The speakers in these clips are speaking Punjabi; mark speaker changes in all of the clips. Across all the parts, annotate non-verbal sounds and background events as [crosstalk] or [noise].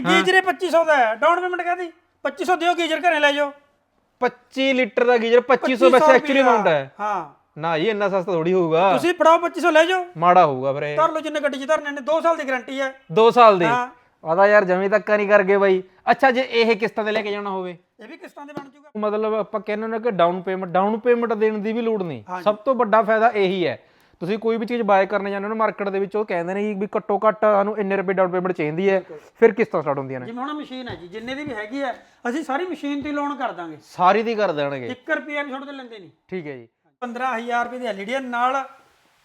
Speaker 1: ਗੀਜਰ ਇਹ 2500 ਦਾ ਹੈ ਡਾਊਨ ਪੇਮੈਂਟ ਕਾਦੀ 2500 ਦਿਓ ਗੀਜਰ ਘਰੇ ਲੈ ਜਾਓ।
Speaker 2: 25 ਲੀਟਰ ਦਾ ਗੀਜ਼ਰ 2500 ਵੈਸੇ ਐਕਚੁਅਲੀ ਅਮਾਉਂਟ ਹੈ।
Speaker 1: ਹਾਂ।
Speaker 2: ਨਾ ਜੀ ਇੰਨਾ ਸਸਤਾ ਥੋੜੀ ਹੋਊਗਾ।
Speaker 1: ਤੁਸੀਂ ਫੜਾਓ 2500 ਲੈ ਜਾਓ।
Speaker 2: ਮਾੜਾ ਹੋਊਗਾ ਫਿਰ ਇਹ।
Speaker 1: ਧਰ ਲਓ ਜਿੰਨੇ ਗੱਡੀ 'ਚ ਧਰਨੇ ਨੇ 2 ਸਾਲ ਦੀ ਗਾਰੰਟੀ ਹੈ।
Speaker 2: 2 ਸਾਲ ਦੀ?
Speaker 1: ਹਾਂ।
Speaker 2: ਆਦਾ ਯਾਰ ਜਮੀ ਤੱਕ ਨਹੀਂ ਕਰ ਗਏ ਬਾਈ। ਅੱਛਾ ਜੇ ਇਹ ਕਿਸ਼ਤਾਂ ਤੇ ਲੈ ਕੇ ਜਾਣਾ ਹੋਵੇ।
Speaker 1: ਇਹ ਵੀ ਕਿਸ਼ਤਾਂ ਦੇ ਬਣ ਜੂਗਾ।
Speaker 2: ਮਤਲਬ ਆਪਾਂ ਕਹਿੰਦੇ ਨੇ ਕਿ ਡਾਊਨ ਪੇਮੈਂਟ ਡਾਊਨ ਪੇਮੈਂਟ ਦੇਣ ਦੀ ਵੀ ਲੋੜ ਨਹੀਂ। ਸਭ ਤੋਂ ਵੱਡਾ ਫਾਇਦਾ ਇਹੀ ਹੈ। ਤੁਸੀਂ ਕੋਈ ਵੀ ਚੀਜ਼ ਬਾਏ ਕਰਨ ਜਾਂਦੇ ਹੋ ਨਾ ਮਾਰਕੀਟ ਦੇ ਵਿੱਚ ਉਹ ਕਹਿੰਦੇ ਨੇ ਵੀ ਘੱਟੋ ਘੱਟ ਸਾਨੂੰ ਇੰਨੇ ਰੁਪਏ ਡਾਊਨ ਪੇਮੈਂਟ ਚਾਹੀਦੀ ਹੈ। ਫਿਰ ਕਿਸ਼ਤਾਂ ਸਟਾਰਟ ਹੁੰਦੀਆਂ ਨੇ?
Speaker 1: ਜਿਵੇਂ ਹੁਣ ਮਸ਼ੀਨ ਹੈ ਜੀ ਜਿੰਨੇ ਦੀ ਵੀ ਹੈਗੀ ਹੈ ਅਸੀਂ ਸਾਰੀ ਮਸ਼ੀਨ ਤੇ ਲੋਨ ਕਰ ਦਾਂਗੇ।
Speaker 2: ਸਾਰੀ ਦੀ ਕਰ ਦੇਣਗੇ।
Speaker 1: 1 ਰੁਪਿਆ ਵੀ ਛੋੜ ਤੇ ਲੈਂਦੇ ਨਹੀਂ।
Speaker 2: ਠੀਕ ਹੈ ਜੀ।
Speaker 1: 15000 ਰੁਪਏ ਦੀ ਐਲਈਡੀ ਨਾਲ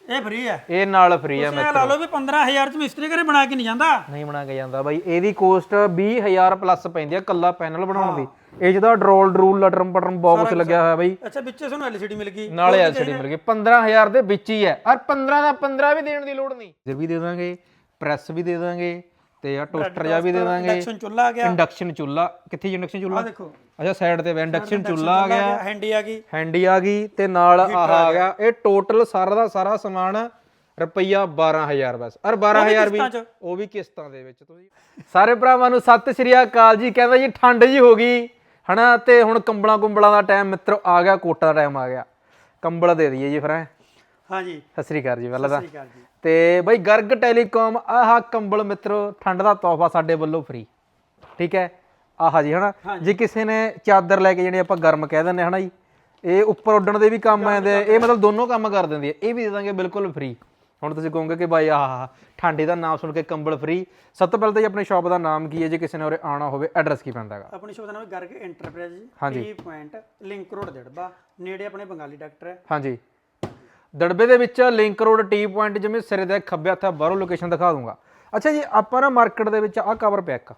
Speaker 1: ਇਹ ਫ੍ਰੀ ਹੈ
Speaker 2: ਇਹ ਨਾਲ ਫ੍ਰੀ ਹੈ
Speaker 1: ਤੁਸੀਂ ਇਹ ਲਾ ਲਓ ਵੀ 15000 ਚ ਮਿਸਤਰੀ ਘਰੇ ਬਣਾ ਕੇ ਨਹੀਂ ਜਾਂਦਾ।
Speaker 2: ਨਹੀਂ ਬਣਾ ਕੇ ਜਾਂਦਾ ਬਾਈ ਇਹਦੀ ਕੋਸਟ 20000 ਪਲੱਸ ਪੈਂਦੀ ਹੈ ਕੱਲਾ ਪੈਨਲ ਬਣਾਉਣ ਦੀ। ਇਹ ਜਿਹਦਾ ਡਰੋਲ ਡਰੂਲ ਲਟਰਮ ਪਟਰਮ ਕੁਝ ਲੱਗਿਆ ਹੋਇਆ ਬਾਈ।
Speaker 1: ਅੱਛਾ ਵਿੱਚੇ ਸਾਨੂੰ ਐਲਸੀਡੀ ਮਿਲ ਗਈ।
Speaker 2: ਨਾਲੇ ਐਲਸੀਡੀ ਮਿਲ ਗਈ। 15000 ਦੇ ਵਿੱਚ ਹੀ ਹੈ। ਔਰ 15 ਦਾ 15 ਵੀ ਦੇਣ ਦੀ ਲੋੜ ਨਹੀਂ। ਫਿਰ ਵੀ ਦੇ ਦਾਂਗੇ ਪ੍ਰੈਸ ਵੀ ਦੇ ਦਾਂਗੇ ਤੇ ਆ ਟੋਸਟਰ ਜਾ ਵੀ ਦੇ ਦਾਂਗੇ
Speaker 1: ਇੰਡਕਸ਼ਨ ਚੁੱਲ੍ਹਾ ਆ ਗਿਆ।
Speaker 2: ਇੰਡਕਸ਼ਨ ਚੁੱਲਾ ਕਿੱਥੇ ਇੰਡਕਸ਼ਨ
Speaker 1: ਆ
Speaker 2: ਚੁੱਲਾ
Speaker 1: ਦੇਖੋ।
Speaker 2: ਅੱਛਾ ਸਾਈਡ ਤੇ ਇੰਡਕਸ਼ਨ ਚੁੱਲਾ ਆ ਗਿਆ।
Speaker 1: ਹੈਂਡੀ ਆ ਗਈ।
Speaker 2: ਹੈਂਡੀ ਆ ਗਈ ਤੇ ਨਾਲ ਆਹ ਆ ਗਿਆ। ਇਹ ਟੋਟਲ ਸਾਰਾ ਦਾ ਸਾਰਾ ਸਮਾਨ ਰੁਪਈਆ 12000 ਬਸ। ਔਰ 12000 ਵੀ। ਉਹ ਵੀ ਕਿਸ਼ਤਾਂ ਦੇ ਵਿੱਚ ਤੁਸੀਂ। ਸਾਰੇ ਭਰਾਵਾਂ ਨੂੰ ਸਤਿ ਸ਼੍ਰੀ ਅਕਾਲ ਜੀ। ਕਹਿੰਦਾ ਜੀ ਠੰਡ ਜੀ ਹੋ ਗਈ। ਹਨਾ ਤੇ ਹੁਣ ਕੰਬਲਾਂ ਕੁੰਬਲਾਂ ਦਾ ਟਾਈਮ ਮਿੱਤਰੋ ਆ ਗਿਆ ਕੋਟਾ ਦਾ ਟਾਈਮ ਆ ਗਿਆ। ਕੰਬਲ ਦੇ ਦਈਏ ਜੀ ਫਿਰ।
Speaker 1: ਹਾਂਜੀ।
Speaker 2: ਸਤਿ ਸ਼੍ਰੀ ਅਕਾਲ ਜੀ ਪਹਿਲਾਂ ਤਾਂ।
Speaker 1: ਸਤਿ ਸ਼੍ਰੀ ਅਕਾਲ ਜੀ।
Speaker 2: ਤੇ ਬਈ ਗਰਗ ਟੈਲੀਕਾਮ ਆਹ ਕੰਬਲ ਮਿੱਤਰੋ ਠੰਡ ਦਾ ਤੋਹਫਾ ਸਾਡੇ ਵੱਲੋਂ ਫ੍ਰੀ ਠੀਕ ਹੈ? ਆਹ ਜੀ ਹਨਾ? ਜੇ ਕਿਸੇ ਨੇ ਚਾਦਰ ਲੈ ਕੇ ਜਿਹੜੀ ਆਪਾਂ ਗਰਮ ਕਹਿ ਦਿੰਦੇ ਹਨਾ ਜੀ। ਇਹ ਉੱਪਰ ਉੱਡਣ ਦੇ ਵੀ ਕੰਮ ਆਉਂਦੇ ਇਹ ਮਤਲਬ ਦੋਨੋਂ ਕੰਮ ਕਰ ਦਿੰਦੀ ਹੈ। ਇਹ ਵੀ ਦੇ ਦਾਂਗੇ ਬਿਲਕੁਲ ਫ੍ਰੀ ਹੁਣ ਤੁਸੀਂ ਕਹੋਗੇ ਕਿ ਬਾਈ ਆਹ ਠੰਡੇ ਦਾ ਨਾਮ ਸੁਣ ਕੇ ਕੰਬਲ ਫ੍ਰੀ ਸਭ ਤੋਂ ਪਹਿਲਾਂ ਤਾਂ ਜੀ ਆਪਣੀ ਸ਼ਾਪ ਦਾ ਨਾਮ ਕੀ ਹੈ? ਜੇ ਕਿਸੇ ਨੇ ਉਰੇ ਆਉਣਾ ਹੋਵੇ ਐਡਰੈਸ ਕੀ ਪੈਂਦਾ ਹੈਗਾ?
Speaker 1: ਆਪਣੀ ਸ਼ੋਪ ਦਾ ਨਾਮ ਹੈ Garg enterprises ji. T point link road ਜੜਬਾ ਨੇੜੇ ਆਪਣੇ ਬੰਗਾਲੀ ਡਾਕਟਰ ਹੈ।
Speaker 2: ਹਾਂਜੀ। ਦੜਬੇ ਦੇ ਵਿੱਚ ਲਿੰਕ ਰੋਡ ਟੀ ਪੁਆਇੰਟ ਜਿਵੇਂ ਸਿਰੇ ਦੇ ਖੱਬੇ ਹੱਥ ਬਾਹਰੋਂ ਲੋਕੇਸ਼ਨ ਦਿਖਾ ਦੂੰਗਾ। ਅੱਛਾ ਜੀ ਆਪਾਂ ਨਾ ਮਾਰਕੀਟ ਦੇ ਵਿੱਚ ਆਹ ਕਵਰ ਪਿਆ ਇੱਕ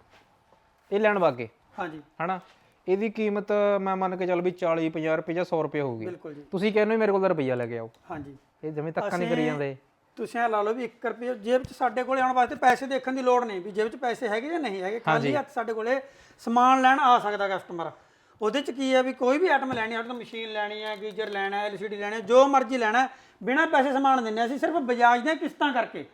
Speaker 2: ਇਹ ਲੈਣ ਵਾਗੇ?
Speaker 1: ਹਾਂਜੀ।
Speaker 2: ਹਨਾ? ਇਹਦੀ ਕੀਮਤ ਮੈਂ ਮੰਨ ਕੇ ਚੱਲ ਵੀ 40 50 ਰੁਪਏ ਜਾਂ 100 ਰੁਪਏ ਹੋਊਗੀ।
Speaker 1: ਬਿਲਕੁਲ ਜੀ।
Speaker 2: ਤੁਸੀਂ ਕਹਿੰਦੇ ਹੋ ਮੇਰੇ ਕੋਲ ਤਾਂ ਰੁਪਈਆ ਲੈ ਕੇ ਆਓ।
Speaker 1: ਹਾਂਜੀ।
Speaker 2: ਇਹ ਜਮੇ ਧੱਕਾ ਨਹੀਂ ਕਰੀ ਜਾਂਦੇ।
Speaker 1: ਤੁਸੀਂ ਇਹ ਲਾ ਲਓ ਵੀ 1 ਰੁਪਏ ਜੇਬ 'ਚ ਸਾਡੇ ਕੋਲੇ ਆਉਣ ਵਾਸਤੇ ਪੈਸੇ ਦੇਖਣ ਦੀ ਲੋੜ ਨਹੀਂ ਵੀ ਜੇਬ 'ਚ ਪੈਸੇ ਹੈਗੇ ਜਾਂ ਨਹੀਂ ਹੈਗੇ। ਖਾਲੀ ਹੱਥ ਸਾਡੇ ਕੋਲੇ ਸਮਾਨ ਲੈਣ ਆ ਸਕਦਾ ਕਸਟਮਰ ਉਹਦੇ 'ਚ ਕੀ ਹੈ ਵੀ ਕੋਈ ਵੀ ਆਈਟਮ ਲੈਣੀ ਹੈ ਉਹਦੇ ਤੋਂ ਮਸ਼ੀਨ ਲੈਣੀ ਹੈ ਗੀਜ਼ਰ ਲੈਣਾ ਹੈ ਐਲਸੀਡੀ ਲੈਣੀ ਹੈ ਜੋ ਮਰਜ਼ੀ ਲੈਣਾ ਹੈ, ਬਿਨਾਂ ਪੈਸੇ ਸਮਾਨ ਦਿੰਨੇ ਅਸੀਂ ਸਿਰਫ ਬਜਾਜ ਦੀਆਂ ਕਿਸ਼ਤਾਂ ਕਰਕੇ।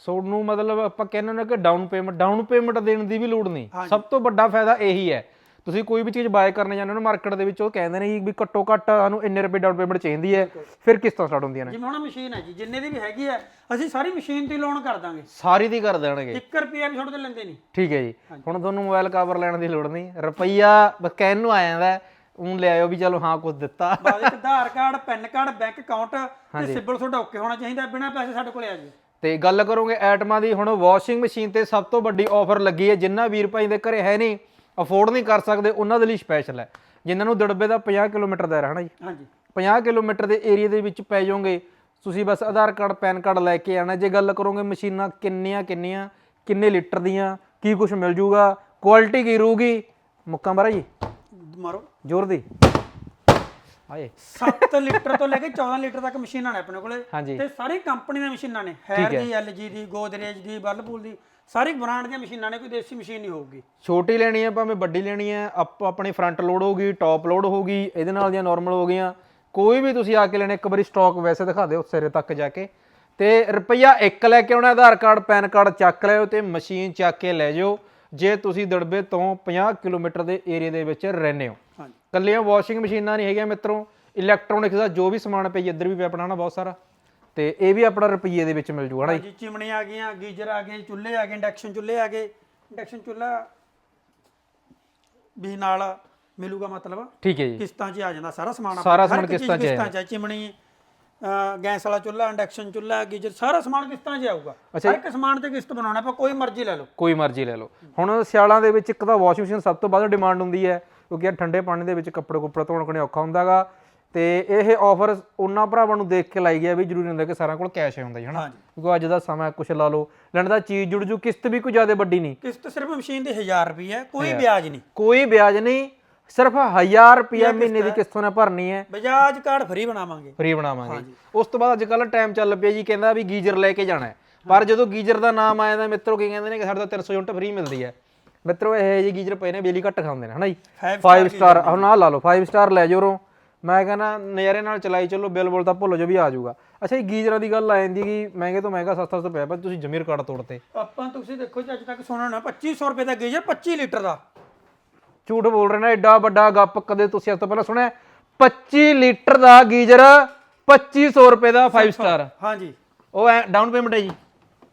Speaker 2: ਸੋ ਨੂੰ ਮਤਲਬ ਆਪਾਂ ਕਹਿੰਦੇ ਨੇ ਕਿ ਡਾਊਨ ਪੇਮੈਂਟ ਡਾਊਨ ਪੇਮੈਂਟ ਦੇਣ ਦੀ ਵੀ ਲੋੜ ਨਹੀਂ। ਸਭ ਤੋਂ ਵੱਡਾ ਫਾਇਦਾ ਇਹੀ ਹੈ ਤੁਸੀਂ ਕੋਈ ਵੀ ਚੀਜ਼ ਬਾਏ ਕਰਨ ਜਾਂਦੇ ਹੋ ਨਾ ਮਾਰਕੀਟ ਦੇ ਵਿੱਚ ਉਹ ਕਹਿੰਦੇ ਨੇ ਵੀ ਘੱਟੋ ਘੱਟ ਸਾਨੂੰ ਇੰਨੇ ਰੁਪਏ ਡਾਊਨ ਪੇਮੈਂਟ ਚਾਹੀਦੀ ਹੈ। ਫਿਰ ਕਿਸ਼ਤਾਂ ਸਟਾਰਟ ਹੁੰਦੀਆਂ ਨੇ?
Speaker 1: ਜਿਵੇਂ ਹੁਣ ਮਸ਼ੀਨ ਹੈ ਜੀ ਜਿੰਨੇ ਦੀ ਵੀ ਹੈਗੀ ਹੈ ਅਸੀਂ ਸਾਰੀ ਮਸ਼ੀਨ ਤੇ ਲੋਨ ਕਰ ਦਾਂਗੇ।
Speaker 2: ਸਾਰੀ ਦੀ ਕਰ ਦੇਣਗੇ।
Speaker 1: 1 ਰੁਪਿਆ ਵੀ ਛੋੜ ਤੇ ਲੈਂਦੇ ਨਹੀਂ।
Speaker 2: ਠੀਕ ਹੈ ਜੀ। ਹੁਣ ਤੁਹਾਨੂੰ ਮੋਬਾਈਲ ਕਵਰ ਲੈਣ ਦੀ ਲੋੜ ਨਹੀਂ। ਰੁਪਈਆ ਬਸ ਕਹਿਣ ਨੂੰ ਆ ਜਾਂਦਾ ਉਹ ਲੈ ਆਇਓ ਵੀ ਚਲੋ ਹਾਂ ਕੁਝ ਦਿੱਤਾ।
Speaker 1: ਬਾਅਦ Aadhaar card PAN card bank account ਤੇ ਸਿਬਲ ਤੁਹਾਡਾ ਓਕੇ ਹੋਣਾ ਚਾਹੀਦਾ ਬਿਨਾਂ ਪੈਸੇ ਸਾਡੇ ਕੋਲੇ ਆ ਜੀ
Speaker 2: ਤੇ ਗੱਲ ਕਰੋਗੇ ਐਟਮਾਂ ਦੀ ਹੁਣ ਵਾਸ਼ਿੰਗ ਮਸ਼ੀਨ ਤੇ ਸਭ ਤੋਂ ਵੱਡੀ ਆਫਰ ਲੱਗੀ ਹੈ ਜਿੰਨਾ ਵੀਰ ਭਾਈ ਦੇ ਘਰੇ ਹੈ ਨਹੀਂ ਅਫੋਰਡ ਨਹੀਂ ਕਰ ਸਕਦੇ ਉਹਨਾਂ ਦੇ ਲਈ ਸਪੈਸ਼ਲ ਹੈ। ਜਿਨ੍ਹਾਂ ਨੂੰ ਦੜਬੇ ਦਾ 50 ਕਿਲੋਮੀਟਰ ਦਾ ਰਹਿਣਾ ਜੀ?
Speaker 1: ਹਾਂਜੀ।
Speaker 2: 50 ਕਿਲੋਮੀਟਰ ਦੇ ਏਰੀਆ ਦੇ ਵਿੱਚ ਪੈ ਜਾਓਗੇ ਤੁਸੀਂ ਬਸ ਆਧਾਰ ਕਾਰਡ ਪੈਨ ਕਾਰਡ ਲੈ ਕੇ ਆਣਾ ਜੇ ਗੱਲ ਕਰੋਗੇ ਮਸ਼ੀਨਾਂ ਕਿੰਨੀਆਂ ਕਿੰਨੀਆਂ ਕਿੰਨੇ ਲੀਟਰ ਦੀਆਂ ਕੀ ਕੁਝ ਮਿਲ ਜੂਗਾ ਕੁਆਲਿਟੀ ਕੀ ਰਹੂਗੀ ਮੁੱਕਾ ਮਾਰਾ ਜੀ?
Speaker 1: ਮਾਰੋ।
Speaker 2: ਜ਼ੋਰ ਦੀ। ਆਏ।
Speaker 1: 7 ਲੀਟਰ ਤੋਂ ਲੈ ਕੇ 14 ਲੀਟਰ ਤੱਕ ਮਸ਼ੀਨਾਂ ਨੇ ਆਪਣੇ ਕੋਲੇ। ਤੇ ਸਾਰੀ ਕੰਪਨੀ ਦੀਆਂ ਮਸ਼ੀਨਾਂ ਨੇ। ਹੈਰ ਦੀ ਐਲਜੀ ਦੀ ਗੋਦਰੇਜ ਦੀ ਵਰਲਪੂਲ ਦੀ ਸਾਰੀ ਬ੍ਰਾਂਡ ਦੀਆਂ ਮਸ਼ੀਨਾਂ ਨੇ ਕੋਈ ਦੇਸੀ ਮਸ਼ੀਨ ਨਹੀਂ ਹੋਊਗੀ।
Speaker 2: ਛੋਟੀ ਲੈਣੀ ਹੈ ਭਾਵੇਂ ਵੱਡੀ ਲੈਣੀ ਹੈ ਆਪ ਆਪਣੀ ਫਰੰਟ ਲੋਡ ਹੋਊਗੀ ਟੌਪ ਲੋਡ ਹੋਊਗੀ ਇਹਦੇ ਨਾਲ ਦੀਆਂ ਨਾਰਮਲ ਹੋ ਗਈਆਂ। ਕੋਈ ਵੀ ਤੁਸੀਂ ਆ ਕੇ ਲੈਣੇ ਇੱਕ ਵਾਰੀ ਸਟਾਕ ਵੈਸੇ ਦਿਖਾ ਦਿਓ ਸਿਰੇ ਤੱਕ ਜਾ ਕੇ। ਤੇ ਰੁਪਈਆ ਇੱਕ ਲੈ ਕੇ ਆਉਣਾ ਆਧਾਰ ਕਾਰਡ ਪੈਨ ਕਾਰਡ ਚੱਕ ਲਿਓ ਤੇ ਮਸ਼ੀਨ ਚੱਕ ਕੇ ਲੈ ਜਾਓ ਜੇ ਤੁਸੀਂ ਦੜਬੇ ਤੋਂ 50 ਕਿਲੋਮੀਟਰ ਦੇ ਏਰੀਆ ਦੇ ਵਿੱਚ ਰਹਿੰਦੇ ਹੋ।
Speaker 1: ਹਾਂਜੀ।
Speaker 2: ਕੱਲੀਆਂ ਵਾਸ਼ਿੰਗ ਮਸ਼ੀਨਾਂ ਨਹੀਂ ਹੈਗੀਆਂ ਮਿੱਤਰੋ ਇਲੈਕਟ੍ਰੋਨਿਕਸ ਦਾ ਜੋ ਵੀ ਸਮਾਨ ਜੀ, ਇੱਧਰ ਵੀ ਪਿਆ ਆਪਣਾ ਨਾ ਬਹੁਤ ਸਾਰਾ। ਤੇ ਇਹ ਵੀ ਆਪਣਾ ਰੁਪਈਏ ਦੇ ਵਿੱਚ ਮਿਲ ਜੂਗਾ ਨਾ ਜੀ।
Speaker 1: ਹਾਂਜੀ ਚਿਮਣੀ ਆ ਗਈਆਂ ਗੀਜ਼ਰ ਆ ਗਏ ਚੁੱਲ੍ਹੇ ਆ ਗਏ ਇੰਡਕਸ਼ਨ ਚੁੱਲ੍ਹੇ ਆ ਗਏ। ਇੰਡਕਸ਼ਨ ਚੁੱਲ੍ਹਾ ਵੀ ਨਾਲ ਮਿਲੂਗਾ ਮਤਲਬ?
Speaker 2: ਠੀਕ ਹੈ ਜੀ।
Speaker 1: ਕਿਸ਼ਤਾਂ 'ਚ ਹੀ ਆ ਜਾਂਦਾ ਸਾਰਾ ਸਮਾਨ
Speaker 2: ਸਾਰਾ ਸਮਾਨ ਕਿਸ਼ਤਾਂ 'ਚ ਆ
Speaker 1: ਕਿਸ਼ਤਾਂ 'ਚ ਹੈ। ਚਿਮਣੀ ਗੈਸ ਵਾਲਾ ਚੁੱਲ੍ਹਾ ਇੰਡਕਸ਼ਨ ਚੁੱਲ੍ਹਾ ਗੀਜ਼ਰ ਸਾਰਾ ਸਮਾਨ ਕਿਸ਼ਤਾਂ 'ਚ ਆਊਗਾ। ਹਰ ਇੱਕ ਸਮਾਨ ਤੇ ਕਿਸ਼ਤ ਬਣਾਉਣਾ ਆਪਾਂ ਕੋਈ ਮਰਜ਼ੀ ਲੈ ਲਓ।
Speaker 2: ਕੋਈ ਮਰਜ਼ੀ ਲੈ ਲਓ। ਹੁਣ ਸਿਆਲਾਂ ਦੇ ਵਿੱਚ ਇੱਕ ਤਾਂ ਵਾਸ਼ਿੰਗ ਮਸ਼ੀਨ ਸਭ ਤੋਂ ਵੱਧ ਡਿਮਾਂਡ ਹੁੰਦੀ ਹੈ ਕਿਉਂਕਿ ਇਹ ਠੰਡੇ ਪਾਣੀ ਦੇ ਵਿੱਚ ਕੱਪੜੇ ਕੁੱਪੜੇ ਧੋਣ ਕੋਨੇ ਔਖਾ ਹੁੰਦਾਗਾ। ਤੇ ਇਹ ਆਫਰ ਉਹਨਾਂ ਭਰਾਵਾਂ ਨੂੰ ਦੇਖ ਕੇ ਲਾਈ ਗਿਆ ਵੀ ਜ਼ਰੂਰੀ ਹੁੰਦਾ ਕਿ ਸਾਰਿਆਂ ਕੋਲ ਕੈਸ਼ ਹੁੰਦਾ ਜੀ ਹਨਾ? ਕਿਉਂਕਿ ਅੱਜ ਦਾ ਸਮਾਂ ਕੁਛ ਲਾ ਲਓ। ਲੈਣ ਦਾ ਚੀਜ਼ ਜੁੜ ਜੂ ਕਿਸ਼ਤ ਵੀ ਕੋਈ ਜ਼ਿਆਦਾ ਵੱਡੀ ਨਹੀਂ।
Speaker 1: ਕਿਸ਼ਤ ਸਿਰਫ ਮਸ਼ੀਨ ਦੀ 1000 ਰੁਪਏ ਹੈ ਕੋਈ ਵਿਆਜ ਨਹੀਂ।
Speaker 2: ਕੋਈ ਵਿਆਜ ਨਹੀਂ ਸਿਰਫ 1000 ਰੁਪਿਆ ਮਹੀਨੇ ਦੀ ਕਿਸ਼ਤ ਉਹਨੇ ਭਰਨੀ ਹੈ।
Speaker 1: ਬਜਾਜ ਕਾਰਡ ਫ੍ਰੀ ਬਣਾਵਾਂਗੇ।
Speaker 2: ਫ੍ਰੀ ਬਣਾਵਾਂਗੇ। ਉਸ ਤੋਂ ਬਾਅਦ ਅੱਜ ਕੱਲ ਟਾਈਮ ਚੱਲ ਪਿਆ ਜੀ ਕਹਿੰਦਾ ਵੀ ਗੀਜ਼ਰ ਲੈ ਕੇ ਜਾਣਾ ਪਰ ਜਦੋਂ ਗੀਜ਼ਰ ਦਾ ਨਾਮ ਆਇਆ ਤਾਂ ਮਿੱਤਰੋ ਕੀ ਕਹਿੰਦੇ ਨੇ ਕਿ ਸਾਡੇ ਤੋਂ 300 ਯੂਨਿਟ ਫ੍ਰੀ ਮਿਲਦੀ ਹੈ। ਮਿੱਤਰੋ ਇਹ ਜੀ ਗੀਜ਼ਰ ਪਏ ਨੇ ਬਿਜਲੀ ਘੱਟ ਖਾਂਦੇ ਨੇ ਹਨਾ ਜੀ?
Speaker 1: Five
Speaker 2: 5 ਸਟਾਰ ਹੁਣ ਆਹ ਲਾ ਲਓ 5 ਸਟਾਰ ਲੈ ਜਾਓ ਰੋ ਮੈਂ ਕਹਿੰਦਾ ਨਜ਼ਾਰੇ ਨਾਲ ਚਲਾਈ ਚੱਲੋ ਬਿੱਲ ਬੁੱਲ ਤਾਂ ਭੁੱਲ ਜੋ ਵੀ ਆ ਜਾਊਗਾ। ਅੱਛਾ ਇਹ ਗੀਜ਼ਰਾਂ ਦੀ ਗੱਲ ਆ ਜਾਂਦੀ ਕਿ ਮਹਿੰਗੇ ਤੋਂ ਮਹਿੰਗਾ ਸਸਤਾ ਤੋਂ ਪਿਆ ਪਰ ਤੁਸੀਂ ਜ਼ਮੀਰ ਕਾਰਡ ਤੋੜਤੇ।
Speaker 1: ਆਪਾਂ ਤੁਸੀਂ ਦੇਖੋ ਜੀ ਅੱਜ ਤੱਕ ਸੁਣਨਾ ਨਾ 2500 ਰੁਪਏ ਦਾ ਗੀਜ਼ਰ 25 ਲੀਟਰ ਦਾ।
Speaker 2: ਝੂਠ ਬੋਲ ਰਹੇ ਨੇ ਐਡਾ ਵੱਡਾ ਗੱਪ ਕਦੇ ਤੁਸੀਂ ਇਸ ਤੋਂ ਪਹਿਲਾਂ ਸੁਣਿਆ? 25 ਲੀਟਰ ਦਾ ਗੀਜ਼ਰ 2500 ਰੁਪਏ ਦਾ 5 ਸਟਾਰ
Speaker 1: ਹਾਂਜੀ।
Speaker 2: ਉਹ ਡਾਊਨ ਪੇਮੈਂਟ ਹੈ ਜੀ।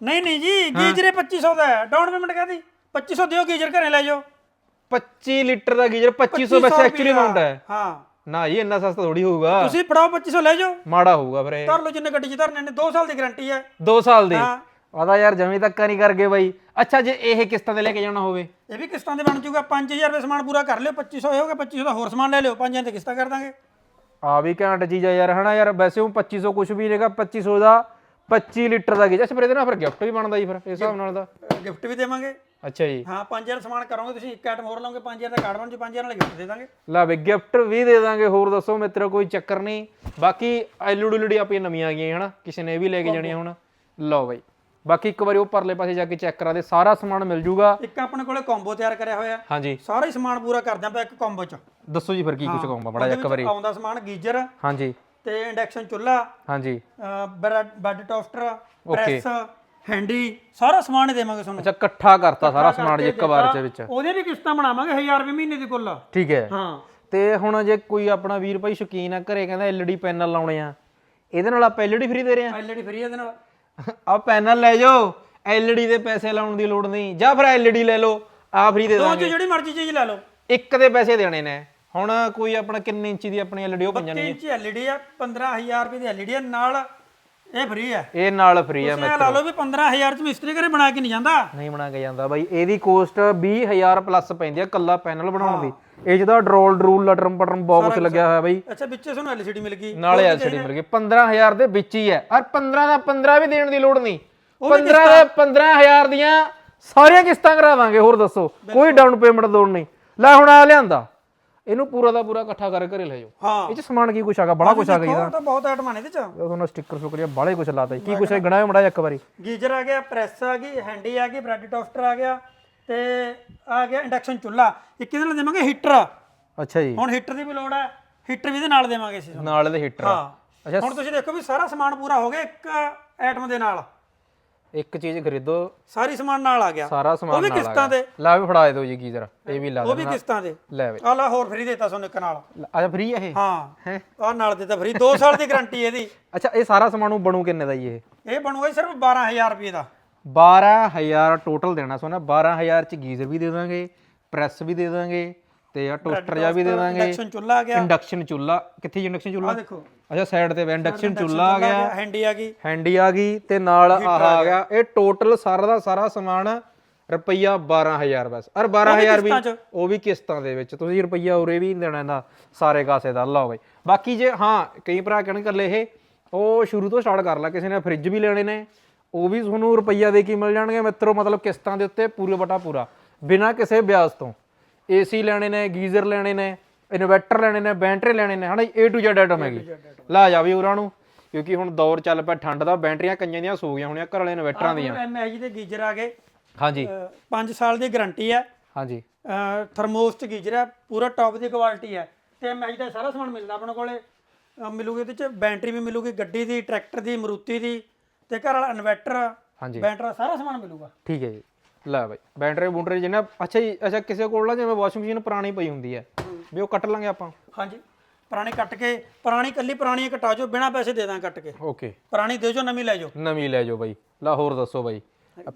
Speaker 1: ਨਹੀਂ ਨਹੀਂ ਜੀ ਗੀਜ਼ਰੇ 2500 ਦਾ ਹੈ। ਡਾਊਨ ਪੇਮੈਂਟ ਕਾਦੀ 2500 ਦਿਓ ਗੀਜ਼ਰ ਘਰੇ ਲੈ ਜਾਓ।
Speaker 2: 25 ਲੀਟਰ ਦਾ ਗੀਜ਼ਰ 2500 ਵੈਸੇ ਐਕਚੁਅਲੀ ਅਮਾਉਂਟ ਹੈ।
Speaker 1: ਹਾਂ।
Speaker 2: ਨਾ ਜੀ ਇੰਨਾ ਸਸਤਾ ਥੋੜੀ ਹੋਊਗਾ।
Speaker 1: ਤੁਸੀਂ ਫੜਾਓ 2500 ਲੈ ਜਾਓ।
Speaker 2: ਮਾੜਾ ਹੋਊਗਾ ਫਿਰ ਇਹ।
Speaker 1: ਧਰ ਲਓ ਜਿੰਨੇ ਗੱਡੀ 'ਚ ਧਰਨੇ ਨੇ 2 ਸਾਲ ਦੀ ਗਾਰੰਟੀ ਹੈ।
Speaker 2: 2 ਸਾਲ ਦੀ?
Speaker 1: ਹਾਂ।
Speaker 2: ਆਦਾ ਯਾਰ ਜਮੀ ਤੱਕਾ ਨਹੀਂ ਕਰ ਗਏ ਬਾਈ। ਅੱਛਾ ਜੇ ਇਹ ਕਿਸ਼ਤਾਂ ਤੇ ਲੈ ਕੇ ਜਾਣਾ ਹੋਵੇ।
Speaker 1: ਇਹ ਵੀ ਕਿਸ਼ਤਾਂ ਦੇ ਬਣ ਜਾਊਗਾ 5000 ਰੁਪਏ ਸਮਾਨ ਪੂਰਾ ਕਰ ਲਿਓ 2500 ਹੋਏਗਾ 2500 ਦਾ ਹੋਰ ਸਮਾਨ ਲੈ ਲਿਓ 5000 ਤੇ ਕਿਸ਼ਤਾਂ ਕਰ ਦਾਂਗੇ।
Speaker 2: ਆ ਵੀ ਘੈਂਟ ਚੀਜ਼ ਆ ਯਾਰ ਹਨਾ ਯਾਰ? ਵੈਸੇ ਉਹ 2500 ਕੁਝ ਵੀ ਨਹੀਂਗਾ 2500 ਦਾ 25 ਲੀਟਰ ਦਾ ਗੀਜ਼ਰ ਅੱਛਾ ਫਿਰ ਇਹਦੇ ਨਾਲ ਫਿਰ ਗਿਫਟ ਵੀ ਬਣਦਾ ਜੀ ਫਿਰ ਇਸ ਹਿਸਾਬ ਨਾਲ ਦਾ
Speaker 1: ਗਿਫਟ ਵੀ ਦੇਵਾਂਗੇ।
Speaker 2: ਅੱਛਾ ਜੀ।
Speaker 1: ਹਾਂ 5000 ਸਮਾਨ ਕਰੋਗੇ ਤੁਸੀਂ ਇੱਕ ਆਈਟਮ ਹੋਰ ਲਓਗੇ 5000 ਦਾ ਕਾਰਡ ਬਣ ਜੂ 5000 ਨਾਲ ਗਿਫਟ ਦੇ ਦਾਂਗੇ।
Speaker 2: ਲਾ ਵੀ ਗਿਫਟ ਵੀ ਦੇ ਦਾਂਗੇ ਹੋਰ ਦੱਸੋ ਮਿੱਤਰੋ ਕੋਈ ਚੱਕਰ ਨਹੀਂ। ਬਾਕੀ ਐਲਈਡੀ ਲੁਡੀ ਆਪਣੀਆਂ ਨਵੀਆਂ ਆ ਗਈਆਂ ਹਨਾ ਕਿਸੇ ਨੇ ਇਹ ਵੀ ਲੈ ਕੇ ਜਾਣੀਆਂ ਹੁਣ। ਲਓ ਬਾਈ। ਬਾਕੀ ਇੱਕ ਵਾਰੀ ਉਹ ਪਰਲੇ ਪਾਸੇ ਜਾ ਕੇ ਚੈੱਕ ਕਰਾ ਦੇ ਸਾਰਾ ਸਮਾਨ ਮਿਲ ਜੂਗਾ।
Speaker 1: ਇੱਕ ਆਪਣੇ ਕੋਲੇ ਕੰਬੋ ਤਿਆਰ ਕਰਿਆ ਹੋਇਆ।
Speaker 2: ਹਾਂਜੀ।
Speaker 1: ਸਾਰਾ ਹੀ ਸਮਾਨ ਪੂਰਾ ਕਰ ਦਿਆਂ ਪਿਆ ਇੱਕ ਕੰਬੋ 'ਚ।
Speaker 2: ਦੱਸੋ ਜੀ ਫਿਰ ਕੀ ਕੁਝ ਕਹੂੰਗਾ ਬੜਾ ਇੱਕ ਵਾਰੀ।
Speaker 1: ਆਉਂਦਾ ਸਮਾਨ ਗੀਜ਼ਰ।
Speaker 2: ਹਾਂਜੀ।
Speaker 1: ਤੇ ਇੰਡਕਸ਼ਨ ਚੁੱਲ੍ਹਾ
Speaker 2: ਹਾਂਜੀ।
Speaker 1: ਬੈੱਡ ਟੋਸਟਰ ਪ੍ਰੈਸ ਹੈਂਡੀ ਸਾਰਾ ਸਮਾਨ ਹੀ ਦੇਵਾਂਗੇ ਤੁਹਾਨੂੰ।
Speaker 2: ਅੱਛਾ ਇਕੱਠਾ ਕਰਤਾ ਸਾਰਾ ਸਮਾਨ ਜੀ ਇੱਕ ਵਾਰ ਚ ਵਿੱਚ।
Speaker 1: ਉਹਦੇ ਵੀ ਕਿਸ਼ਤਾਂ ਬਣਾਵਾਂਗੇ 1000 ਰੁਪਏ ਮਹੀਨੇ ਦੀ ਕੁੱਲ।
Speaker 2: ਠੀਕ ਹੈ।
Speaker 1: ਹਾਂ।
Speaker 2: ਤੇ ਹੁਣ ਜੇ ਕੋਈ ਆਪਣਾ ਵੀਰ ਭਾਈ ਸ਼ੌਕੀਨ ਆ ਘਰੇ ਕਹਿੰਦਾ ਐਲਈਡੀ ਪੈਨਲ ਲਾਉਣੇ ਆ ਇਹਦੇ ਨਾਲ ਆਪਾਂ ਐਲਈਡੀ ਫ੍ਰੀ ਦੇ ਰਹੇ ਆ?
Speaker 1: ਐਲਈਡੀ ਫ੍ਰੀ ਇਹਦੇ ਨਾਲ। [laughs]
Speaker 2: ਆ ਪੈਨਲ ਲੈ ਜਾਓ ਐਲਈਡੀ ਦੇ ਪੈਸੇ ਲਾਉਣ ਦੀ ਲੋੜ ਨਹੀਂ। ਜਾਂ ਫਿਰ ਐਲਈਡੀ ਲੈ ਲਓ ਆ ਫ੍ਰੀ ਦੇ
Speaker 1: ਦੋ
Speaker 2: ਦਾਂਗੇ।
Speaker 1: ਚ ਜਿਹੜੀ ਮਰਜ਼ੀ ਚੀਜ਼ ਲੈ ਲਓ।
Speaker 2: ਇੱਕ ਦੇ ਪੈਸੇ ਦੇਣੇ ਨੇ। ਹੁਣ ਕੋਈ ਆਪਣਾ ਕਿੰਨੇ ਇੰਚੀ ਦੀ ਆਪਣੀ ਐਲਈਡੀ ਉਹ ਪਈ
Speaker 1: 3 ਇੰਚ ਐਲਈਡੀ ਆ 15000 ਰੁਪਏ ਦੀ ਐਲਈਡੀ ਆ ਨਾਲ ਇਹ ਫ੍ਰੀ ਹੈ
Speaker 2: ਇਹ ਨਾਲ ਫ੍ਰੀ ਆ
Speaker 1: ਤੁਸੀਂ ਇਹ ਲਾ ਲਓ ਵੀ 15000 ਚ ਮਿਸਤਰੀ ਘਰੇ ਬਣਾ ਕੇ ਨਹੀਂ ਜਾਂਦਾ।
Speaker 2: ਨਹੀਂ ਬਣਾ ਕੇ ਜਾਂਦਾ ਬਾਈ ਇਹਦੀ ਕੋਸਟ 20000 ਪਲੱਸ ਪੈਂਦੀ ਆ ਕੱਲਾ ਪੈਨਲ ਬਣਾਉਣ ਦੀ। ਇਹ ਜਿਹਦਾ ਡਰੋਲ ਡਰੂਲ ਲਟਰਮ ਪਟਰਮ ਬਾਕਸ ਲੱਗਿਆ ਹੋਇਆ ਬਾਈ।
Speaker 1: ਅੱਛਾ ਵਿੱਚੇ ਤੁਹਾਨੂੰ ਐਲਸੀਡੀ ਮਿਲ ਗਈ।
Speaker 2: ਨਾਲੇ ਐਲਸੀਡੀ ਮਿਲ ਗਈ। 15000 ਦੇ ਵਿੱਚ ਹੀ ਹੈ। ਔਰ 15 ਦਾ 15 ਵੀ ਦੇਣ ਦੀ ਲੋੜ ਨਹੀਂ। 15 ਦੇ 15000 ਦੀਆਂ ਸਾਰੀਆਂ ਕਿਸ਼ਤਾਂ ਕਰਾ ਦਾਂਗੇ ਹੋਰ ਦੱਸੋ। ਕੋਈ ਡਾਊਨ ਪੇਮੈਂਟ ਲੋੜ ਨਹੀਂ। ਲੈ ਹੁਣ ਆ ਲਿਆਂਦਾ। ਇਹਨੂੰ ਪੂਰਾ ਦਾ ਪੂਰਾ ਇਕੱਠਾ ਕਰਕੇ ਘਰੇ ਲੈ ਜਾਓ।
Speaker 1: ਹਾਂ।
Speaker 2: ਇਹ ਚ ਸਮਾਨ ਕੀ ਕੁਛ ਹੈਗਾ? ਬੜਾ ਕੁਛ ਆ ਗਿਆ
Speaker 1: ਉਹ ਤਾਂ ਬਹੁਤ ਆਈਟਮਾਂ ਨੇ ਇਹਦੇ ਚ।
Speaker 2: ਤੁਹਾਨੂੰ ਸਟicker ਸ਼ੁਕਰੀਆ ਬਾਲੇ ਕੁਛ ਲਾਤਾ ਕੀ ਕੁਛ ਹੈ? ਮੜਾ ਇੱਕ ਵਾਰੀ।
Speaker 1: ਗੀਜ਼ਰ ਆ ਗਿਆ ਪ੍ਰੈਸ ਆ ਗਈ ਹੈਂਡੀ ਆ ਗਈ ਬ੍ਰੈਡ ਟੋਸਟਰ ਆ ਗਿਆ ਤੇ ਆ ਗਿਆ ਇੰਡਕਸ਼ਨ ਚੁੱਲ੍ਹਾ। ਇੱਕ ਇਹਦੇ ਨਾਲ ਦੇਵਾਂਗੇ ਹੀਟਰ।
Speaker 2: ਅੱਛਾ ਜੀ।
Speaker 1: ਹੁਣ ਹੀਟਰ ਦੀ ਵੀ ਲੋੜ ਹੈ ਹੀਟਰ ਵੀ ਇਹਦੇ ਨਾਲ ਦੇਵਾਂਗੇ ਅਸੀਂ।
Speaker 2: ਨਾਲ ਇਹਦੇ ਹੀਟਰ।
Speaker 1: ਹਾਂ।
Speaker 2: ਅੱਛਾ।
Speaker 1: ਹੁਣ ਤੁਸੀਂ ਦੇਖੋ ਵੀ ਸਾਰਾ ਸਮਾਨ ਪੂਰਾ ਹੋ ਗਿਆ ਇੱਕ ਆਈਟਮ ਦੇ ਨਾਲ।
Speaker 2: ਇੱਕ ਚੀਜ਼ ਖਰੀਦੋ।
Speaker 1: ਸਾਰੀ ਸਮਾਨ ਨਾਲ ਆ ਗਿਆ।
Speaker 2: ਸਾਰਾ
Speaker 1: ਉਹ
Speaker 2: ਸਮਾਨ
Speaker 1: ਵੀ
Speaker 2: ਨਾਲ ਆ
Speaker 1: ਕਿਸ਼ਤਾਂ ਤੇ।
Speaker 2: ਲੈ ਵੀ ਫੜਾ ਦਿਓ ਜੀ ਗੀਜ਼ਰ ਇਹ ਵੀ ਲਾ
Speaker 1: ਉਹ ਵੀ ਕਿਸ਼ਤਾਂ ਤੇ
Speaker 2: ਲੈ ਵੇ।
Speaker 1: ਆ ਲਾ ਹੋਰ ਫ੍ਰੀ ਦੇਤਾ ਤੁਹਾਨੂੰ ਇੱਕ ਨਾਲ।
Speaker 2: ਅੱਛਾ ਫ੍ਰੀ ਇਹ?
Speaker 1: ਹਾਂ।
Speaker 2: ਹੈਂ?
Speaker 1: ਆ ਨਾਲ ਦਿੱਤਾ ਫ੍ਰੀ 2 ਸਾਲ ਦੀ ਗਾਰੰਟੀ ਇਹਦੀ।
Speaker 2: ਅੱਛਾ ਇਹ ਸਾਰਾ ਸਮਾਨ ਨੂੰ ਬਣੂ ਕਿੰਨੇ ਦਾ ਜੀ ਇਹ?
Speaker 1: ਇਹ ਬਣੂਗਾ ਸਿਰਫ 12000 ਰੁਪਏ ਦਾ।
Speaker 2: 12000 ਟੋਟਲ ਦੇਣਾ ਸੋਨਾ 12000 ਚ ਗੀਜ਼ਰ ਵੀ ਦੇ ਦਾਂਗੇ ਪ੍ਰੈਸ ਵੀ ਦੇ ਦਾਂਗੇ ਤੇ ਆ ਟੋਸਟਰ ਜਾ ਵੀ ਦੇ ਦਾਂਗੇ
Speaker 1: ਇੰਡਕਸ਼ਨ ਚੁੱਲ੍ਹਾ ਆ ਗਿਆ।
Speaker 2: ਇੰਡਕਸ਼ਨ ਚੁੱਲਾ ਕਿੱਥੇ ਜੀ ਇੰਡਕਸ਼ਨ
Speaker 1: ਆ
Speaker 2: ਚੁੱਲਾ
Speaker 1: ਦੇਖੋ।
Speaker 2: ਅੱਛਾ ਸਾਈਡ ਤੇ ਇੰਡਕਸ਼ਨ ਚੁੱਲਾ ਆ ਗਿਆ।
Speaker 1: ਹੈਂਡੀ ਆ ਗਈ।
Speaker 2: ਹੈਂਡੀ ਆ ਗਈ ਤੇ ਨਾਲ ਆਹ ਆ ਗਿਆ। ਇਹ ਟੋਟਲ ਸਾਰਾ ਦਾ ਸਾਰਾ ਸਮਾਨ ਰੁਪਈਆ 12000 ਬਸ। ਔਰ 12000 ਵੀ। ਉਹ ਵੀ ਕਿਸ਼ਤਾਂ ਦੇ ਵਿੱਚ। ਤੁਸੀਂ ਰੁਪਈਆ ਉਰੇ ਵੀ ਦੇਣਾ ਇਹਦਾ ਸਾਰੇ ਕਾਸੇ ਦਾ। ਲਓ ਬਈ। ਬਾਕੀ ਜੇ ਹਾਂ ਕਈ ਭਰਾ ਕਹਿਣ ਕਰ ਲੈ ਇਹ ਉਹ ਸ਼ੁਰੂ ਤੋਂ ਸਟਾਰਟ ਕਰ ਲਾ। ਕਿਸੇ ਨੇ ਫ੍ਰਿਜ ਵੀ ਲੈਣੇ ਨੇ ਉਹ ਵੀ ਤੁਹਾਨੂੰ ਰੁਪਈਆ ਦੇ ਕੇ ਮਿਲ ਜਾਣਗੇ ਮਿੱਤਰੋ। ਮਤਲਬ ਕਿਸ਼ਤਾਂ ਦੇ ਉੱਤੇ ਪੂਰੇ ਬਟਾ ਪੂਰਾ। ਬਿਨਾਂ ਕਿਸੇ ਵਿਆਜ ਤੋਂ। ਏਸੀ ਲੈਣੇ ਨੇ ਗੀਜ਼ਰ ਲੈਣੇ ਨੇ ਇਨਵਰਟਰ ਲੈਣੇ ਨੇ ਬੈਟਰੀ ਲੈਣੇ ਨੇ ਹਨਾ A to Z ਆਈਟਮ ਹੈਗੀ। ਲਾ ਜਾ ਵੀ ਉਹਨਾਂ ਨੂੰ ਕਿਉਂਕਿ ਹੁਣ ਦੌਰ ਚੱਲ ਪਿਆ ਠੰਡ ਦਾ ਬੈਟਰੀਆਂ ਕਈਆਂ ਦੀਆਂ ਸੋ ਗਈਆਂ ਹੋਣੀਆਂ ਘਰ ਵਾਲੇ ਇਨਵਰਟਰਾਂ ਦੀਆਂ।
Speaker 1: ਐਮਐਚ ਦੇ ਗੀਜ਼ਰ ਆ ਗਏ।
Speaker 2: ਹਾਂਜੀ।
Speaker 1: 5 ਸਾਲ ਦੀ ਗਾਰੰਟੀ ਹੈ।
Speaker 2: ਹਾਂਜੀ।
Speaker 1: ਥਰਮੋਸਟ ਗੀਜ਼ਰ ਹੈ ਪੂਰਾ ਟੌਪ ਦੀ ਕੁਆਲਿਟੀ ਹੈ। ਤੇ ਐਮਐਚ ਦਾ ਸਾਰਾ ਸਮਾਨ ਮਿਲਦਾ ਆਪਣੇ ਕੋਲੇ। ਮਿਲੂਗੀ ਇਹਦੇ ਚ ਬੈਟਰੀ ਵੀ ਮਿਲੂਗੀ ਗੱਡੀ ਦੀ ਟਰੈਕਟਰ ਦੀ ਮਰੂਤੀ ਦੀ ਤੇ ਘਰ ਵਾਲਾ ਇਨਵਰਟਰ
Speaker 2: ਹਾਂਜੀ।
Speaker 1: ਬੈਟਰਾ ਸਾਰਾ ਸਮਾਨ ਮਿਲੂਗਾ।
Speaker 2: ਠੀਕ ਹੈ ਜੀ। ਲੈ ਬਾਈ ਬੈਟਰੀ ਬੂਟਰੀ ਜਿੰਨਾ ਅੱਛਾ ਜੀ ਅੱਛਾ ਕਿਸੇ ਕੋਲ ਨਾ ਜਿਵੇਂ ਵਾਸ਼ਿੰਗ ਮਸ਼ੀਨ ਪੁਰਾਣੀ ਪਈ ਹੁੰਦੀ ਹੈ ਵੀ ਉਹ ਕੱਟ ਲਾਂਗੇ ਆਪਾਂ?
Speaker 1: ਹਾਂਜੀ ਪੁਰਾਣੀ ਕੱਟ ਕੇ ਪੁਰਾਣੀ ਕੱਲੀ ਪੁਰਾਣੀ ਕਟਾ ਜੋ ਬਿਨਾ ਪੈਸੇ ਦੇ ਦਾਂ ਕੱਟ ਕੇ।
Speaker 2: ਓਕੇ
Speaker 1: ਪੁਰਾਣੀ ਦੇ ਜੋ ਨਵੀਂ ਲੈ ਜਾਓ
Speaker 2: ਨਵੀਂ ਲੈ ਜਾਓ ਬਾਈ। ਲਾ ਹੋਰ ਦੱਸੋ ਬਾਈ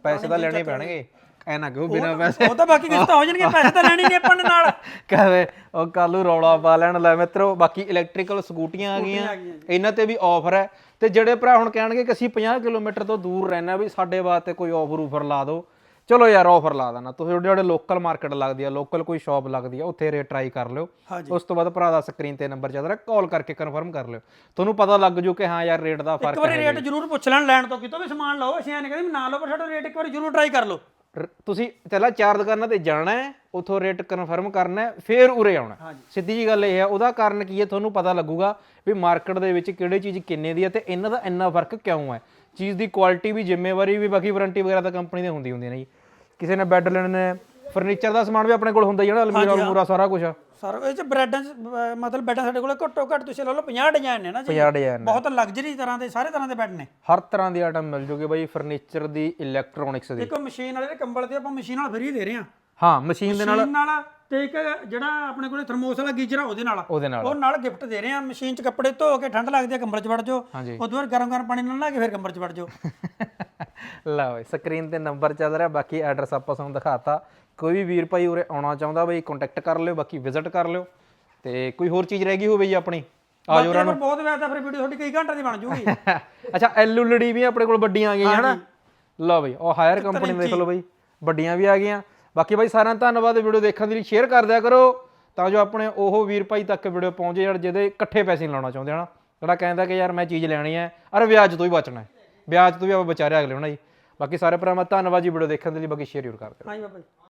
Speaker 2: ਪੈਸੇ ਤਾਂ ਲੈਣੇ ਪੈਣਗੇ। ਐ ਨਾ ਕਿਉਂ ਬਿਨਾ ਪੈਸੇ
Speaker 1: ਉਹ ਤਾਂ ਬਾਕੀ ਕਿਸ਼ਤਾਂ ਹੋ ਜਾਣਗੀਆਂ ਪੈਸੇ ਤਾਂ ਲੈਣੇ ਨਹੀਂ ਆਪਾਂ ਨੇ ਨਾਲ। [laughs]
Speaker 2: ਕਹਵੇ ਉਹ ਕੱਲੂ ਰੌਲਾ ਪਾ ਲੈਣ ਲੈ ਮਿੱਤਰੋ ਬਾਕੀ ਇਲੈਕਟ੍ਰੀਕਲ ਸਕੂਟੀਆਂ ਆ ਗਈਆਂ।
Speaker 1: ਆ ਗਈਆਂ
Speaker 2: ਇਹਨਾਂ ਤੇ ਵੀ ਆਫਰ ਹੈ। ਤੇ ਜਿਹੜੇ ਭਰਾ ਹੁਣ ਕਹਿਣਗੇ ਕਿ ਅਸੀਂ 50 ਕਿਲੋਮੀਟਰ ਤੋਂ ਦੂਰ ਰਹਿਣਾ ਵੀ ਸਾਡੇ ਵਾਸਤੇ ਕੋਈ ਆਫਰ ਉਫਰ ਲਾ ਦਿਓ। ਚਲੋ ਯਾਰ ਆਫਰ ਲਾ ਦੇਣਾ ਤੁਸੀਂ ਜਿਹੜੇ ਜਿਹੜੇ ਲੋਕਲ ਮਾਰਕੀਟ ਲੱਗਦੀ ਆ ਲੋਕਲ ਕੋਈ ਸ਼ਾਪ ਲੱਗਦੀ ਆ ਉੱਥੇ ਰੇਟ ਟਰਾਈ ਕਰ ਲਿਓ। ਉਸ ਤੋਂ ਬਾਅਦ ਭਰਾ ਦਾ ਸਕਰੀਨ ਤੇ ਨੰਬਰ ਚੱਲ ਰਿਹਾ ਕਾਲ ਕਰਕੇ ਕਨਫਰਮ ਕਰ ਲਿਓ। ਤੁਹਾਨੂੰ ਪਤਾ ਲੱਗ ਜੂ ਕਿ ਹਾਂ ਯਾਰ ਰੇਟ ਦਾ
Speaker 1: ਇੱਕ
Speaker 2: ਫ਼ਰਕ
Speaker 1: ਵਾਰੀ ਰੇਟ ਜ਼ਰੂਰ ਪੁੱਛ ਲੈਣ ਲੈਣ ਤੋਂ ਕਿਤੋਂ ਵੀ ਸਮਾਨ ਲਓ ਅਸੀਂ ਐਂ ਨਹੀਂ ਕਹਿੰਦੇ ਨਾ ਲਓ ਪਰ ਸਾਡਾ ਰੇਟ ਇੱਕ ਵਾਰੀ ਜ਼ਰੂਰ ਟਰਾਈ ਕਰ ਲਓ।
Speaker 2: ਤੁਸੀਂ ਪਹਿਲਾਂ ਚਾਰ ਦੁਕਾਨਾਂ ਤੇ ਜਾਣਾ ਹੈ ਉਥੋਂ ਰੇਟ ਕਨਫਰਮ ਕਰਨਾ ਹੈ ਫਿਰ ਉਰੇ ਆਉਣਾ ਹੈ। ਸਿੱਧੀ ਜੀ ਗੱਲ ਇਹ ਹੈ ਉਹਦਾ ਕਾਰਨ ਕੀ ਹੈ ਤੁਹਾਨੂੰ ਪਤਾ ਲੱਗੂਗਾ ਵੀ ਮਾਰਕੀਟ ਦੇ ਵਿੱਚ ਕਿਹੜੀ ਚੀਜ਼ ਕਿੰਨੇ ਦੀ ਹੈ ਤੇ ਇਹਨਾਂ ਦਾ ਇੰਨਾ ਫ਼ਰਕ ਕਿਉਂ ਹੈ। ਚੀਜ਼ ਦੀ ਕੁਆਲਿਟੀ ਵੀ ਜ਼ਿੰਮੇਵਾਰੀ ਵੀ ਬਾਕੀ ਵਾਰੰਟੀ ਵਗੈਰਾ ਤਾਂ ਕੰਪਨੀ ਦੀ ਹੁੰਦੀ ਹੁੰਦੀ ਹੈ ਨਾ ਜੀ। ਕਿਸੇ ਨੇ ਬੈੱਡ ਲੈਣੇ ਨੇ ਫਰਨੀਚਰ ਦਾ ਸਮਾਨ ਵੀ ਆਪਣੇ ਕੋਲ ਹੁੰਦਾ ਹੀ ਹੈ ਨਾ ਅਲਮੀਰਾ ਅਲਮੂਰਾ ਸਾਰਾ ਕੁਝ
Speaker 1: ਸਾਰਾ ਇਹ ਚ ਬ੍ਰੈਡਾਂ ਚ ਅਹ, ਮਤਲਬ ਬੈੱਡਾਂ ਸਾਡੇ ਕੋਲੇ ਘੱਟੋ ਘੱਟ ਤੁਸੀਂ ਲਾ ਲਓ 50 ਡਿਜ਼ਾਈਨ ਨੇ ਨਾ ਜੀ।
Speaker 2: 50 ਡਿਜ਼ਾਈਨ
Speaker 1: ਬਹੁਤ ਲਗਜ਼ਰੀ ਤਰ੍ਹਾਂ ਦੇ ਸਾਰੇ ਤਰ੍ਹਾਂ ਦੇ ਬੈੱਡ ਨੇ।
Speaker 2: ਹਰ ਤਰ੍ਹਾਂ ਦੀ ਆਈਟਮ ਮਿਲ ਜੂਗੀ ਬਾਈ ਫਰਨੀਚਰ ਦੀ ਇਲੈਕਟ੍ਰੋਨਿਕਸ ਦੀ।
Speaker 1: ਇੱਕ ਮਸ਼ੀਨ ਵਾਲੇ ਦੇ ਕੰਬਲ ਤੇ ਆਪਾਂ ਮਸ਼ੀਨ ਨਾਲ ਫਰੀ ਦੇ ਰਹੇ ਹਾਂ।
Speaker 2: ਹਾਂ ਮਸ਼ੀਨ ਦੇ ਨਾਲ
Speaker 1: ਮਸ਼ੀਨ ਨਾਲ ਤੇ ਇੱਕ ਜਿਹੜਾ ਆਪਣੇ ਕੋਲੇ ਥਰਮੋਸ ਵਾਲਾ ਗੀਜ਼ਰ ਆ ਉਹਦੇ ਨਾਲ।
Speaker 2: ਉਹਦੇ ਨਾਲ।
Speaker 1: ਉਹ ਨਾਲ ਗਿਫਟ ਦੇ ਰਹੇ ਆ ਮਸ਼ੀਨ 'ਚ ਕੱਪੜੇ ਧੋ ਕੇ ਠੰਡ ਲੱਗਦੀ ਆ ਕੰਬਲ 'ਚ ਵੜ ਜਾਓ।
Speaker 2: ਹਾਂਜੀ।
Speaker 1: ਉਦੋਂ ਬਾਅਦ ਗਰਮ ਗਰਮ ਪਾਣੀ ਨਾਲ ਲਾ ਕੇ ਫਿਰ ਕੰਬਲ 'ਚ ਵੜ ਜਾਓ। [laughs]
Speaker 2: ਲਓ ਬਈ ਸਕਰੀਨ ਤੇ ਨੰਬਰ ਚੱਲ ਰਿਹਾ ਬਾਕੀ ਐਡਰੈਸ ਆਪਾਂ ਤੁਹਾਨੂੰ ਦਿਖਾਤਾ। ਕੋਈ ਵੀ ਵੀਰ ਭਾਈ ਉਰੇ ਆਉਣਾ ਚਾਹੁੰਦਾ ਬਈ ਕੰਟੈਕਟ ਕਰ ਲਿਓ ਬਾਕੀ ਵਿਜ਼ਿਟ ਕਰ ਲਿਓ। ਤੇ ਕੋਈ ਹੋਰ ਚੀਜ਼ ਰਹਿ ਗਈ ਹੋਵੇ ਜੀ ਆਪਣੀ? ਆ
Speaker 1: ਬਾਕੀ ਆਪਾਂ ਬਹੁਤ ਤਾਂ ਫਿਰ ਵੀਡੀਓ ਤੁਹਾਡੀ ਕਈ ਘੰਟੇ ਦੀ ਬਣ ਜੂਗੀ। [laughs]
Speaker 2: ਅੱਛਾ ਐਲਯੂਡੀ ਵੀ ਆਪਣੇ ਕੋਲ ਵੱਡੀਆਂ ਆ ਗਈਆਂ ਹਨਾ? ਲਓ ਬਈ ਉਹ ਹਾਇਰ ਕੰਪਨੀ ਦੇਖ ਲਓ ਬਈ ਵੱਡੀਆਂ ਵੀ ਆ ਗਈਆਂ। ਬਾਕੀ ਬਾਈ ਸਾਰਿਆਂ ਦਾ ਧੰਨਵਾਦ ਵੀਡੀਓ ਦੇਖਣ ਦੇ ਲਈ ਸ਼ੇਅਰ ਕਰ ਦਿਆ ਕਰੋ। ਤਾਂ ਜੋ ਆਪਣੇ ਉਹ ਵੀਰ ਭਾਈ ਤੱਕ ਵੀਡੀਓ ਪਹੁੰਚੇ ਯਾਰ ਜਿਹਦੇ ਇਕੱਠੇ ਪੈਸੇ ਲਾਉਣਾ ਚਾਹੁੰਦੇ ਹਨਾ? ਜਿਹੜਾ ਕਹਿੰਦਾ ਕਿ ਯਾਰ ਮੈਂ ਚੀਜ਼ ਲੈਣੀ ਹੈ ਅਰੇ ਵਿਆਜ ਤੋਂ ਹੀ ਬਚਣਾ ਹੈ। ਵਿਆਜ ਤੋਂ ਵੀ ਆਪਾਂ ਵਿਚਾਰਿਆ ਅਗਲੇ ਹੋਣਾ ਜੀ? ਬਾਕੀ ਸਾਰੇ ਭਰਾਵਾਂ ਦਾ ਧੰਨਵਾਦ ਜੀ ਵੀਡੀਓ ਦੇਖਣ ਦੇ ਲਈ, ਬਾਕੀ ਸ਼ੇਅਰ ਜ਼ਰੂਰ ਕਰ ਦਿਓ।
Speaker 1: ਹਾਂਜੀ ਬਾਬਾ ਜੀ।